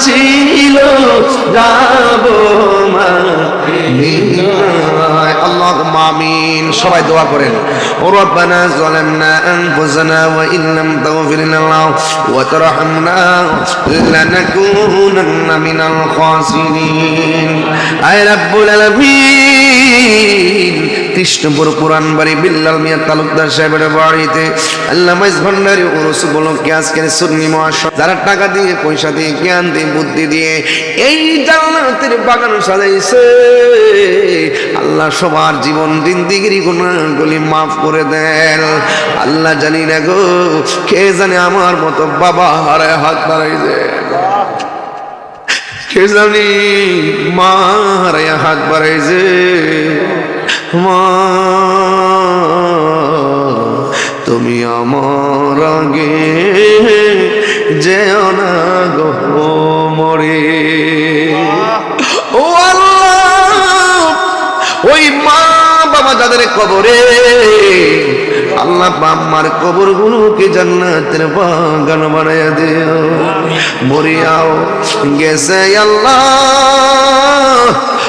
ছিল, যাব মাদিনায়। আল্লাহুম্মা আমিন। সবাই দোয়া করেন। আনফুসানা ওয়া ইন লাম তাগফির লানা ওয়া তারহামনা লানাকুনান্না মিনাল খাসিরিন। আয় রাব্বুল আলামিন। কৃষ্ণপুর পুরান বাড়ি বিল্লাল মিয়া তালুকদার সাহেবের বাড়িতে আল্লাহ ভান্ডারি ওরস উপলক্ষে আজকের সুন্নি মহাসব যারা টাকা দিয়ে, পয়সা দিয়ে, জ্ঞান দিয়ে, বুদ্ধি দিয়ে এই জান্নাতের বাগান সাজাইছে, আল্লাহ সবার জীবন জিন্দিগিরি গুণাগুলি মাফ করে দেন। আল্লাহ জানি না গো, কে জানে আমার মতো বাবা হারায় হাত বাড়াইছে। কে জানি মা হারায় হাত বাড়াইছে। মা, তুমি আমার আগে যেও গো মরে। ও আল্লাহ, ওই মা বাবা যাদের কবরে, আল্লাহ আমার কবর গুলোকে জান্নাতের বাগান বানাইয়া দিও। মরিয়াও গেছে আল্লাহ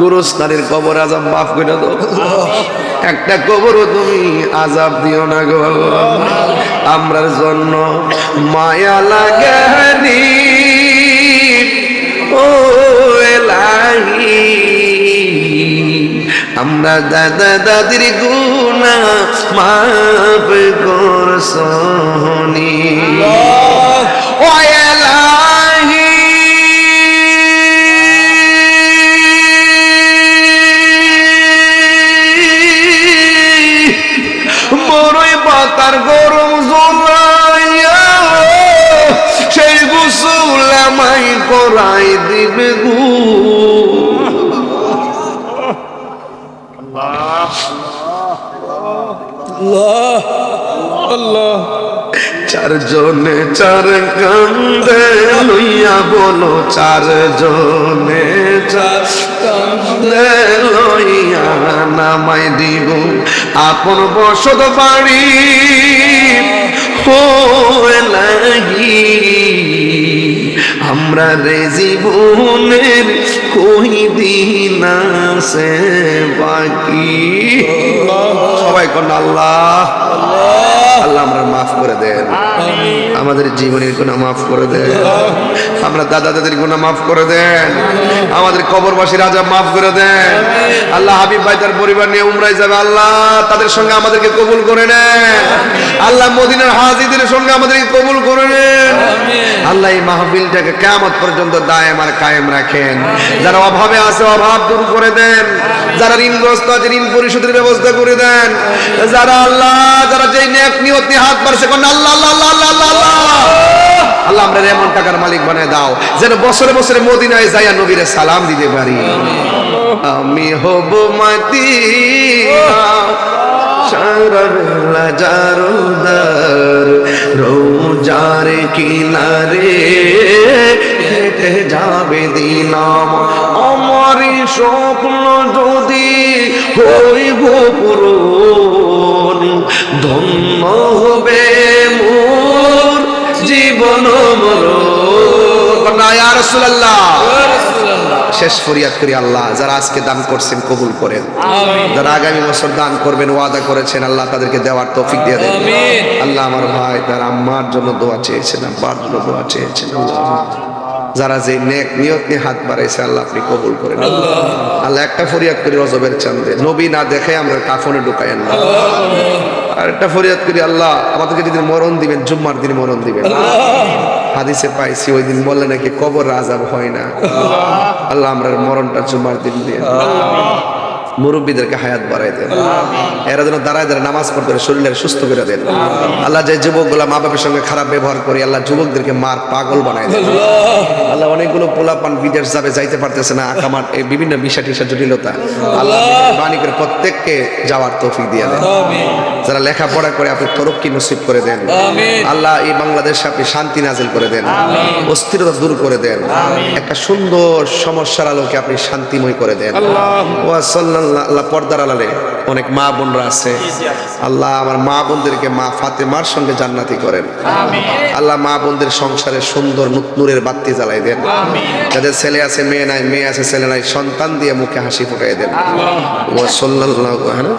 গুরুস্থানের কবর আজাব মাফ করে দাও। একটা কবরও তুমি আজাব দিও না গো। আমরার জন্য মায়া লাগেনি ও এলাহি। আমরা দাদা দাদির গুণা মাফ করছনি পাতার গরম জোলাইয়া সেই গুসুল আমায় করাই দিবে গু। চার কান্দে লইয়া বলো চার জনে চার কান্দে লইয়া নামাই দিব। আপন বসত বাড়ি হয়ে লাগি। আমরা রে জীবনের কই দিন আছে বাকি। সবাই কোন আল্লাহ। আল্লাহ আমরা মাফ করে দেন। আমাদের জীবনের গুণা মাফ করে দেন। আমরা দাদা দাদির গুণা মাফ করে দেন। আমাদের কবরবাসী রাজা মাফ করে দেন। আল্লাহ হাবিব ভাই তার পরিবার নিয়ে উমরায় যাবে। আল্লাহ তাদের সঙ্গে আমাদেরকে কবুল করে নেন। আল্লাহ মদিনার হাজিদের সঙ্গে আমাদেরকে কবুল করে নেন। আল্লাহ এই মাহফিলটাকে কেমত পর্যন্ত দায়েম আর কায়েম রাখেন। যারা অভাবে আছে অভাব দূর করে দেন। যারা ঋণগ্রস্ত আছে ঋণ পরিশোধের ব্যবস্থা করে দেন। যারা আল্লাহ যারা যেই নেক নিয়ত নিয়ে হাত বাড়ছে কোন আল্লাহ আল্লাহ আল্লাহ আল্লাহ আল্লাহ। আল্লাহ! আমরা এমন টাকার মালিক বানায় দাও। যেন বছরে বছরে মদিনায় যাইয়া নবীরে সালাম দিতে পারি। আমি হব মাতি কিনারে হেঁটে যাবে আমার স্বপ্ন যদি হইব পূরণ, ধন্য হবে জীবন শেষ ফরিয়াদ করি আল্লাহ যারা আজকে দান করছেন কবুল করেন। যারা আগামী বছর দান করবেন ওয়াদা করেছেন আল্লাহ তাদেরকে দেওয়ার তৌফিক দিয়ে দেন। আল্লাহ আমার ভাই তার আম্মার জন্য দোয়া চেয়েছেন আব্বার জন্য দোয়া চেয়েছেন আল্লাহ। যারা যে নেক নিয়ত নিয়ে হাত বাড়াইছে আল্লাহ আপনি কবুল করেন। আল্লাহ। একটা ফরিয়াদ করি রজবের চান্দে নবী না দেখে আমরা কাফনে ঢুকাইন না আর একটা ফরিয়াদ করি আল্লাহ আমাদেরকে যেদিন মরণ দিবেন জুম্মার দিন মরণ দিবেন। হাদিসে পাইছি ওই দিন বললে নাকি কবর আজাব হয় না। আল্লাহ। আমরা মরণটা জুম্মার দিন দিয়ে মুরব্বীদেরকে হায়াত বাড়াই দেন। এরা যেন দাঁড়ায় দাঁড়ায় নামাজ পড়তে পারে, শরীরের সুস্থ করে দেন। আল্লাহ যে যুবকগুলা মা বাবার সঙ্গে খারাপ ব্যবহার করে আল্লাহ যুবকদেরকে মার পাগল বানায় দেন। আল্লাহ অনেকগুলো পোলাপান বিদেশ যাবে যাইতে পারতেছে না আকামার এই বিভিন্ন বিষয় টিসা জটিলতা। আল্লাহ বাণী প্রত্যেককে যাওয়ার তৌফিক দিয়ে দেন। যারা লেখাপড়া করে আপনি তরক্কি নসিব করে দেন। আল্লাহ এই বাংলাদেশে আপনি শান্তি নাজিল করে দেন। অস্থিরতা দূর করে দেন। একটা সুন্দর সমস্যার আলোকে আপনি শান্তিময় করে দেন। ও সাল্লাল্লাহ আল্লাহ পর্দার আলালে অনেক মা বোনরা আছে। আল্লাহ আমার মা বোনদেরকে মা ফাতেমার সঙ্গে জান্নাতি করেন। আল্লাহ মা বোনদের সংসারে সুন্দর নূরের বাতি জ্বালাই দেন। যাদের ছেলে আছে মেয়ে নাই মেয়ে আছে ছেলে নাই সন্তান দিয়ে মুখে হাসি ফুটাই দেন। ও সাল্লাল্লাহু হ্যাঁ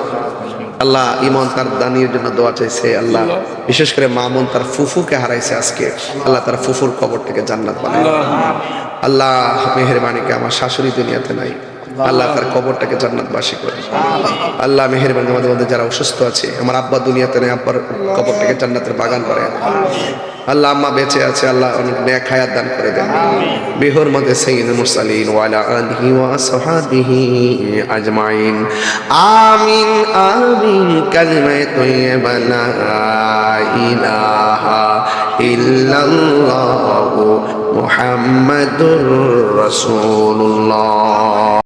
আল্লাহ ইমন তার দানির জন্য দোয়া চাইছে আল্লাহ বিশেষ করে মামুন তার ফুফুকে হারাইছে আজকে। আল্লাহ তার ফুফুর কবর থেকে জান্নাত বানায়। আল্লাহ মেহরবানিকে আমার শাশুড়ি দুনিয়াতে নাই। আল্লাহ তার কবরটাকে জান্নাতবাসী করে আল্লাহ। মেহরবানি আমাদের মধ্যে যারা অসুস্থ আছে আমার আব্বা দুনিয়াতে নেই আব্বার কবরটাকে জান্নাতের বাগান করে আল্লাহ। আম্মা বেঁচে আছে আল্লাহ অনেক নেক হায়াত দান করে দেন। বিহর মধ্যে সাইয়্যিদুল মুরসালিন ওয়া আলা আলিহি ওয়া আসহাবিহি আজমাইন। আমিন আমিন কালিমায়ে তৈয়বা লা ইলাহা ইল্লাল্লাহু মুহাম্মাদুর রাসূলুল্লাহ।